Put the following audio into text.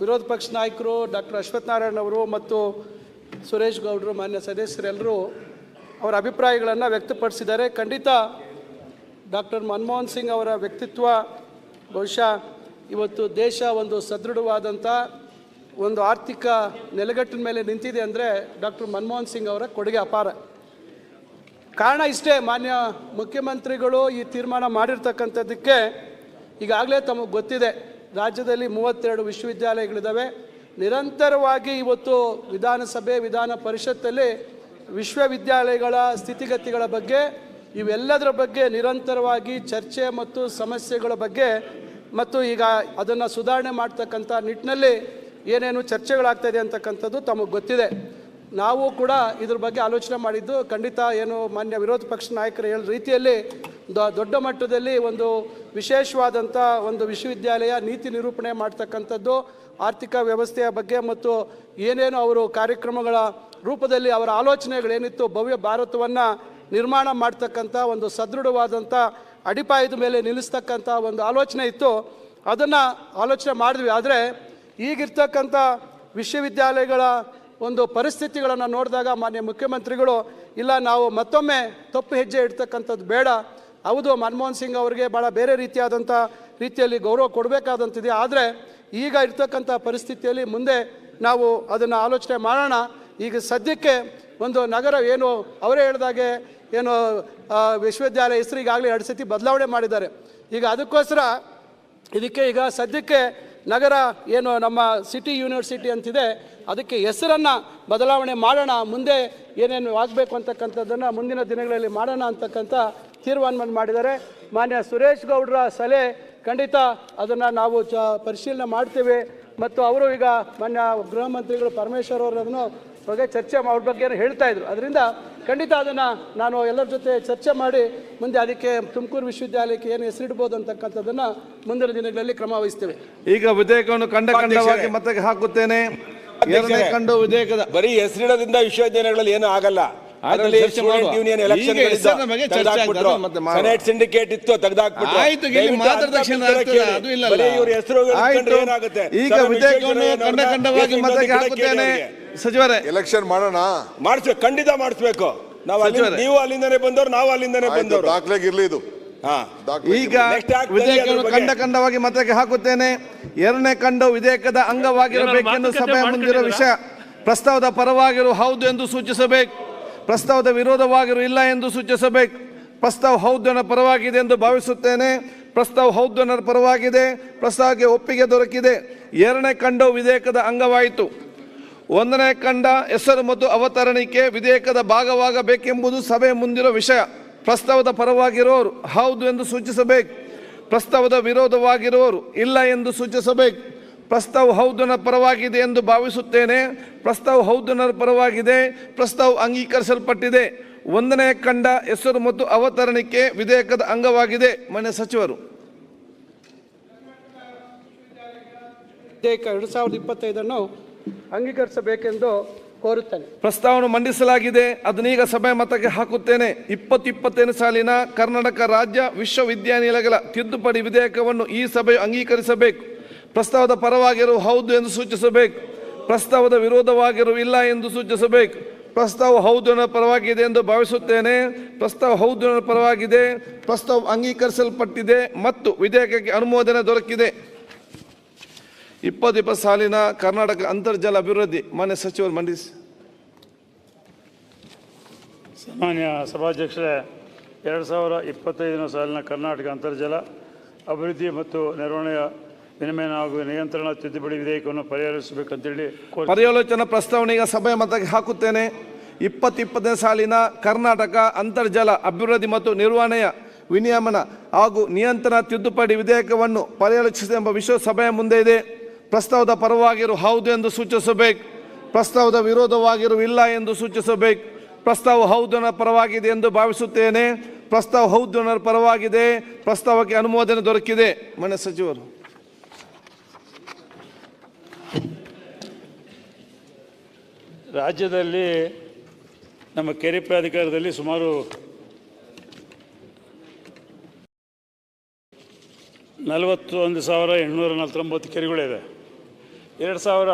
ವಿರೋಧ ಪಕ್ಷ ನಾಯಕರು ಡಾಕ್ಟರ್ ಅಶ್ವಥ್ ನಾರಾಯಣ್ ಅವರು ಮತ್ತು ಸುರೇಶ್ ಗೌಡರು ಮಾನ್ಯ ಸದಸ್ಯರೆಲ್ಲರೂ ಅವರ ಅಭಿಪ್ರಾಯಗಳನ್ನು ವ್ಯಕ್ತಪಡಿಸಿದ್ದಾರೆ. ಖಂಡಿತ ಡಾಕ್ಟರ್ ಮನಮೋಹನ್ ಸಿಂಗ್ ಅವರ ವ್ಯಕ್ತಿತ್ವ ಬಹುಶಃ ಇವತ್ತು ದೇಶ ಒಂದು ಸದೃಢವಾದಂಥ ಒಂದು ಆರ್ಥಿಕ ನೆಲೆಗಟ್ಟಿನ ಮೇಲೆ ನಿಂತಿದೆ ಅಂದರೆ ಡಾಕ್ಟರ್ ಮನಮೋಹನ್ ಸಿಂಗ್ ಅವರ ಕೊಡುಗೆ ಅಪಾರ. ಕಾರಣ ಇಷ್ಟೇ, ಮಾನ್ಯ ಮುಖ್ಯಮಂತ್ರಿಗಳು ಈ ತೀರ್ಮಾನ ಮಾಡಿರ್ತಕ್ಕಂಥದ್ದಕ್ಕೆ ಈಗಾಗಲೇ ತಮಗೆ ಗೊತ್ತಿದೆ. ರಾಜ್ಯದಲ್ಲಿ ಮೂವತ್ತೆರಡು ವಿಶ್ವವಿದ್ಯಾಲಯಗಳಿದ್ದಾವೆ ನಿರಂತರವಾಗಿ ಇವತ್ತು ವಿಧಾನಸಭೆ, ವಿಧಾನ ಪರಿಷತ್ತಲ್ಲಿ ವಿಶ್ವವಿದ್ಯಾಲಯಗಳ ಸ್ಥಿತಿಗತಿಗಳ ಬಗ್ಗೆ, ಇವೆಲ್ಲದರ ಬಗ್ಗೆ ನಿರಂತರವಾಗಿ ಚರ್ಚೆ ಮತ್ತು ಸಮಸ್ಯೆಗಳ ಬಗ್ಗೆ ಮತ್ತು ಈಗ ಅದನ್ನು ಸುಧಾರಣೆ ಮಾಡ್ತಕ್ಕಂಥ ನಿಟ್ಟಿನಲ್ಲಿ ಏನೇನು ಚರ್ಚೆಗಳಾಗ್ತಾಯಿದೆ ಅಂತಕ್ಕಂಥದ್ದು ತಮಗೆ ಗೊತ್ತಿದೆ. ನಾವು ಕೂಡ ಇದ್ರ ಬಗ್ಗೆ ಆಲೋಚನೆ ಮಾಡಿದ್ದು ಖಂಡಿತ ಏನು ಮಾನ್ಯ ವಿರೋಧ ಪಕ್ಷ ನಾಯಕರು ಹೇಳ ರೀತಿಯಲ್ಲಿ ದೊಡ್ಡ ಮಟ್ಟದಲ್ಲಿ ಒಂದು ವಿಶೇಷವಾದಂಥ ಒಂದು ವಿಶ್ವವಿದ್ಯಾಲಯ ನೀತಿ ನಿರೂಪಣೆ ಮಾಡ್ತಕ್ಕಂಥದ್ದು, ಆರ್ಥಿಕ ವ್ಯವಸ್ಥೆಯ ಬಗ್ಗೆ ಮತ್ತು ಏನೇನು ಅವರು ಕಾರ್ಯಕ್ರಮಗಳ ರೂಪದಲ್ಲಿ ಅವರ ಆಲೋಚನೆಗಳೇನಿತ್ತು, ಭವ್ಯ ಭಾರತವನ್ನು ನಿರ್ಮಾಣ ಮಾಡ್ತಕ್ಕಂಥ ಒಂದು ಸದೃಢವಾದಂಥ ಅಡಿಪಾಯದ ಮೇಲೆ ನಿಲ್ಲಿಸ್ತಕ್ಕಂಥ ಒಂದು ಆಲೋಚನೆ ಇತ್ತು. ಅದನ್ನು ಆಲೋಚನೆ ಮಾಡಿದ್ವಿ. ಆದರೆ ಈಗಿರ್ತಕ್ಕಂಥ ವಿಶ್ವವಿದ್ಯಾಲಯಗಳ ಒಂದು ಪರಿಸ್ಥಿತಿಗಳನ್ನು ನೋಡಿದಾಗ ಮಾನ್ಯ ಮುಖ್ಯಮಂತ್ರಿಗಳು, ಇಲ್ಲ, ನಾವು ಮತ್ತೊಮ್ಮೆ ತಪ್ಪು ಹೆಜ್ಜೆ ಇಡ್ತಕ್ಕಂಥದ್ದು ಬೇಡ. ಹೌದು, ಮನಮೋಹನ್ ಸಿಂಗ್ ಅವರಿಗೆ ಭಾಳ ಬೇರೆ ರೀತಿಯಾದಂಥ ರೀತಿಯಲ್ಲಿ ಗೌರವ ಕೊಡಬೇಕಾದಂಥದ್ದು ಆದರೆ ಈಗ ಇರ್ತಕ್ಕಂಥ ಪರಿಸ್ಥಿತಿಯಲ್ಲಿ ಮುಂದೆ ನಾವು ಅದನ್ನು ಆಲೋಚನೆ ಮಾಡೋಣ. ಈಗ ಸದ್ಯಕ್ಕೆ ಒಂದು ನಗರ ಏನು, ಅವರೇ ಹೇಳಿದಾಗೆ ಏನು ವಿಶ್ವವಿದ್ಯಾಲಯ ಹೆಸರು ಈಗಾಗಲೇ ಎರಡು ಸತಿ ಬದಲಾವಣೆ ಮಾಡಿದ್ದಾರೆ. ಈಗ ಅದಕ್ಕೋಸ್ಕರ ಇದಕ್ಕೆ ಈಗ ಸದ್ಯಕ್ಕೆ ನಗರ ಏನು, ನಮ್ಮ ಸಿಟಿ ಯೂನಿವರ್ಸಿಟಿ ಅಂತಿದೆ, ಅದಕ್ಕೆ ಹೆಸರನ್ನು ಬದಲಾವಣೆ ಮಾಡೋಣ, ಮುಂದೆ ಏನೇನು ಆಗಬೇಕು ಅಂತಕ್ಕಂಥದ್ದನ್ನು ಮುಂದಿನ ದಿನಗಳಲ್ಲಿ ಮಾಡೋಣ ಅಂತಕ್ಕಂಥ ತೀರ್ಮಾನ ಮಾಡಿದ್ದಾರೆ. ಮಾನ್ಯ ಸುರೇಶ್ ಗೌಡ್ರ ಸಲಹೆ ಖಂಡಿತ ಅದನ್ನು ನಾವು ಚ ಪರಿಶೀಲನೆ ಮಾಡ್ತೇವೆ. ಮತ್ತು ಅವರು ಈಗ ಮಾನ್ಯ ಗೃಹ ಮಂತ್ರಿಗಳು ಪರಮೇಶ್ವರ್ ಅವರು ಅದನ್ನು ಬಗ್ಗೆ ಚರ್ಚೆ ಅವ್ರ ಬಗ್ಗೆ ಹೇಳ್ತಾ ಇದ್ರು. ಅದರಿಂದ ಖಂಡಿತ ಅದನ್ನು ನಾನು ಎಲ್ಲರ ಜೊತೆ ಚರ್ಚೆ ಮಾಡಿ ಮುಂದೆ ಅದಕ್ಕೆ ತುಮಕೂರು ವಿಶ್ವವಿದ್ಯಾಲಯಕ್ಕೆ ಏನು ಹೆಸರಿಡ್ಬೋದು ಅಂತಕ್ಕಂಥದ್ದನ್ನು ಮುಂದಿನ ದಿನಗಳಲ್ಲಿ ಕ್ರಮ ವಹಿಸ್ತೇವೆ. ಈಗ ವಿಧೇಯಕವನ್ನು ಕಂಡ ಖಂಡವಾಗಿ ಮತ್ತೆ ಹಾಕುತ್ತೇನೆ. ಕಂಡು ವಿಧೇಯಕದ ಬರೀ ಹೆಸರಿಡೋದ್ರಿಂದ ವಿಶ್ವವಿದ್ಯಾಲಯಗಳಲ್ಲಿ ಏನೂ ಆಗಲ್ಲ. ಸೆನೆಟ್ ಸಿಂಡಿಕೇಟ್ ಇತ್ತು ತೆಗೆದಾಕ್ಬಿಟ್ರು. ಆಯ್ತು, ಇಲ್ಲಿ ಮಾತಾಡಿದ ತಕ್ಷಣ ಆಗ್ತದೆ, ಅದು ಇಲ್ಲಲ್ಲ. ಬರೀ ಇವ್ರ ಹೆಸರು ಆಯ್ತು ಏನಾಗುತ್ತೆ? ಈಗ ಖಂಡ ಖಂಡವಾಗಿ ಹೆಸರು ಹಾಕುತ್ತೇನೆ. ಸಚಿವರೇ. ಎಲೆಕ್ಷನ್ ಮಾಡೋಣ? ಮಾಡಿಸ್ಬೇಕು ಖಂಡಿತ ಮಾಡಿಸ್ಬೇಕು. ನಾವು ಅಲ್ಲಿ ನೀವು ಅಲ್ಲಿಂದನೇ ಬಂದವರು ನಾವು ಅಲ್ಲಿಂದನೇ ಬಂದವರು. ದಾಖಲೆಗಿರ್ಲಿ ಇದು. ಈಗ ವಿಧೇಯಕವನ್ನು ಖಂಡ ಖಂಡವಾಗಿ ಮತಕ್ಕೆ ಹಾಕುತ್ತೇನೆ. ಎರಡನೇ ಕಂಡು ವಿಧೇಯಕದ ಅಂಗವಾಗಿರಬೇಕೆಂದು ಸಭೆ ಮುಂದಿರುವ ವಿಷಯ. ಪ್ರಸ್ತಾವದ ಪರವಾಗಿರುವ ಹೌದು ಎಂದು ಸೂಚಿಸಬೇಕು. ಪ್ರಸ್ತಾವದ ವಿರೋಧವಾಗಿರು ಇಲ್ಲ ಎಂದು ಸೂಚಿಸಬೇಕು. ಪ್ರಸ್ತಾವ ಹೌದನ ಪರವಾಗಿದೆ ಎಂದು ಭಾವಿಸುತ್ತೇನೆ. ಪ್ರಸ್ತಾವ ಹೌದನ ಪರವಾಗಿದೆ. ಪ್ರಸ್ತಾವಕ್ಕೆ ಒಪ್ಪಿಗೆ ದೊರಕಿದೆ. ಎರಡನೇ ಖಂಡವು ವಿಧೇಯಕದ ಅಂಗವಾಯಿತು. ಒಂದನೇ ಖಂಡ ಹೆಸರು ಮತ್ತು ಅವತರಣಿಕೆ ವಿಧೇಯಕದ ಭಾಗವಾಗಬೇಕೆಂಬುದು ಸಭೆ ಮುಂದಿರೋ ವಿಷಯ. ಪ್ರಸ್ತಾವದ ಪರವಾಗಿರೋರು ಹೌದು ಎಂದು ಸೂಚಿಸಬೇಕು. ಪ್ರಸ್ತಾವದ ವಿರೋಧವಾಗಿರುವವರು ಇಲ್ಲ ಎಂದು ಸೂಚಿಸಬೇಕು. ಪ್ರಸ್ತಾವ ಹೌದನ ಪರವಾಗಿದೆ ಎಂದು ಭಾವಿಸುತ್ತೇನೆ. ಪ್ರಸ್ತಾವ ಹೌದನ ಪರವಾಗಿದೆ. ಪ್ರಸ್ತಾವ ಅಂಗೀಕರಿಸಲ್ಪಟ್ಟಿದೆ. ಒಂದನೇ ಕಂಡ ಹೆಸರು ಮತ್ತು ಅವತರಣಿಕೆ ವಿಧೇಯಕದ ಅಂಗವಾಗಿದೆ. ಮನೆ ಸಚಿವರು. ವಿಧೇಯಕ ಎರಡು ಸಾವಿರದ ಇಪ್ಪತ್ತೈದನ್ನು ಅಂಗೀಕರಿಸಬೇಕೆಂದು ಕೋರುತ್ತೇನೆ. ಪ್ರಸ್ತಾವವನ್ನು ಮಂಡಿಸಲಾಗಿದೆ. ಅದನ್ನೀಗ ಸಭೆ ಮತಕ್ಕೆ ಹಾಕುತ್ತೇನೆ. ಇಪ್ಪತ್ತು ಇಪ್ಪತ್ತೈದು ಸಾಲಿನ ಕರ್ನಾಟಕ ರಾಜ್ಯ ವಿಶ್ವವಿದ್ಯಾನಿಲಯಗಳ ತಿದ್ದುಪಡಿ ವಿಧೇಯಕವನ್ನು ಈ ಸಭೆಯು ಅಂಗೀಕರಿಸಬೇಕು. ಪ್ರಸ್ತಾವದ ಪರವಾಗಿರು, ಹೌದು ಎಂದು ಸೂಚಿಸಬೇಕು. ಪ್ರಸ್ತಾವದ ವಿರೋಧವಾಗಿರು, ಇಲ್ಲ ಎಂದು ಸೂಚಿಸಬೇಕು. ಪ್ರಸ್ತಾವ ಹೌದನ ಪರವಾಗಿದೆ ಎಂದು ಭಾವಿಸುತ್ತೇನೆ. ಪ್ರಸ್ತಾವ ಹೌದನ ಪರವಾಗಿದೆ. ಪ್ರಸ್ತಾವ ಅಂಗೀಕರಿಸಲ್ಪಟ್ಟಿದೆ ಮತ್ತು ವಿಧೇಯಕಕ್ಕೆ ಅನುಮೋದನೆ ದೊರಕಿದೆ. ಇಪ್ಪತ್ತು ಇಪ್ಪತ್ತು ಸಾಲಿನ ಕರ್ನಾಟಕ ಅಂತರ್ಜಲ ಅಭಿವೃದ್ಧಿ, ಮಾನ್ಯ ಸಚಿವರು ಮಂಡಿಸಿ. ಮಾನ್ಯ ಸಭಾಧ್ಯಕ್ಷರೇ, ಎರಡು ಸಾವಿರ ಇಪ್ಪತ್ತೈದನೇ ಸಾಲಿನ ಕರ್ನಾಟಕ ಅಂತರ್ಜಲ ಅಭಿವೃದ್ಧಿ ಮತ್ತು ನಿರ್ವಹಣೆಯ ವಿನಿಮಯ ಹಾಗೂ ನಿಯಂತ್ರಣ ತಿದ್ದುಪಡಿ ವಿಧೇಯಕವನ್ನು ಪರಿಹರಿಸಬೇಕಂತೇಳಿ ಪರ್ಯಾಲೋಚನಾ ಪ್ರಸ್ತಾವನೆ ಈಗ ಸಭೆ ಮತಕ್ಕೆ ಹಾಕುತ್ತೇನೆ. ಇಪ್ಪತ್ತು ಇಪ್ಪತ್ತನೇ ಸಾಲಿನ ಕರ್ನಾಟಕ ಅಂತರ್ಜಲ ಅಭಿವೃದ್ಧಿ ಮತ್ತು ನಿರ್ವಹಣೆಯ ವಿನಿಯಮನ ಹಾಗೂ ನಿಯಂತ್ರಣ ತಿದ್ದುಪಡಿ ವಿಧೇಯಕವನ್ನು ಪರ್ಯಾಲೋಚಿಸಿದೆ ಎಂಬ ವಿಶ್ವ ಸಭೆಯ ಮುಂದೆ ಇದೆ. ಪ್ರಸ್ತಾವದ ಪರವಾಗಿರು ಹೌದು ಎಂದು ಸೂಚಿಸಬೇಕು. ಪ್ರಸ್ತಾವದ ವಿರೋಧವಾಗಿರು ಇಲ್ಲ ಎಂದು ಸೂಚಿಸಬೇಕು. ಪ್ರಸ್ತಾವ ಹೌದನ ಪರವಾಗಿದೆ ಎಂದು ಭಾವಿಸುತ್ತೇನೆ. ಪ್ರಸ್ತಾವ ಹೌದನ ಪರವಾಗಿದೆ. ಪ್ರಸ್ತಾವಕ್ಕೆ ಅನುಮೋದನೆ ದೊರಕಿದೆ. ಮನೆ ಸಚಿವರು. ರಾಜ್ಯದಲ್ಲಿ ನಮ್ಮ ಕೆರೆ ಪ್ರಾಧಿಕಾರದಲ್ಲಿ ಸುಮಾರು ನಲವತ್ತೊಂದು ಸಾವಿರ ಎಂಟುನೂರ ನಲವತ್ತೊಂಬತ್ತು ಕೆರೆಗಳಿವೆ. ಎರಡು ಸಾವಿರ